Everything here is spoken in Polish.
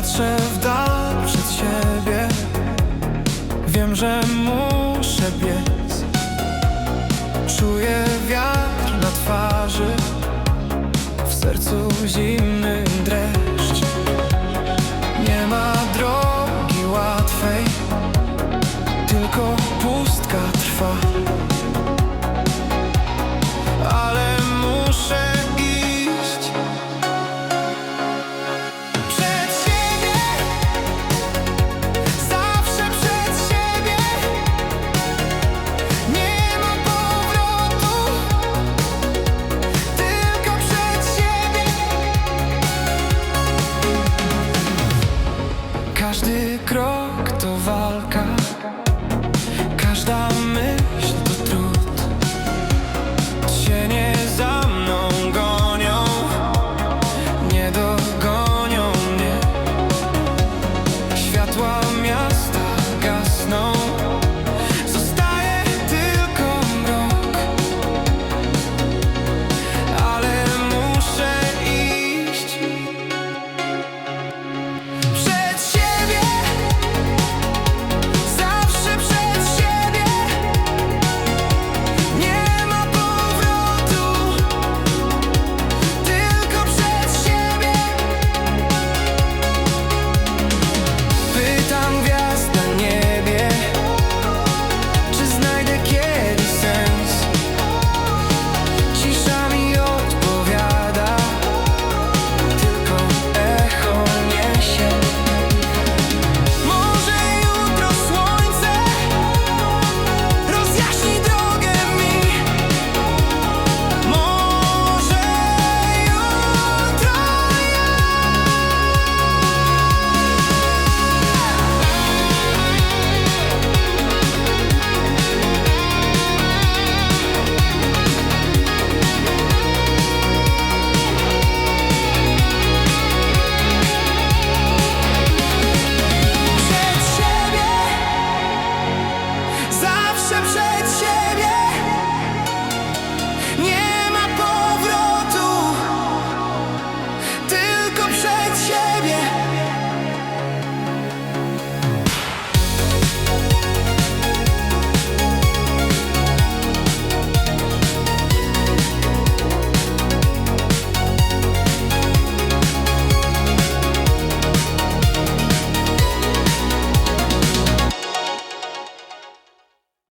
Patrzę w dal przed siebie. Wiem, że muszę biec. Czuję wiatr na twarzy. W sercu zimny dreszcz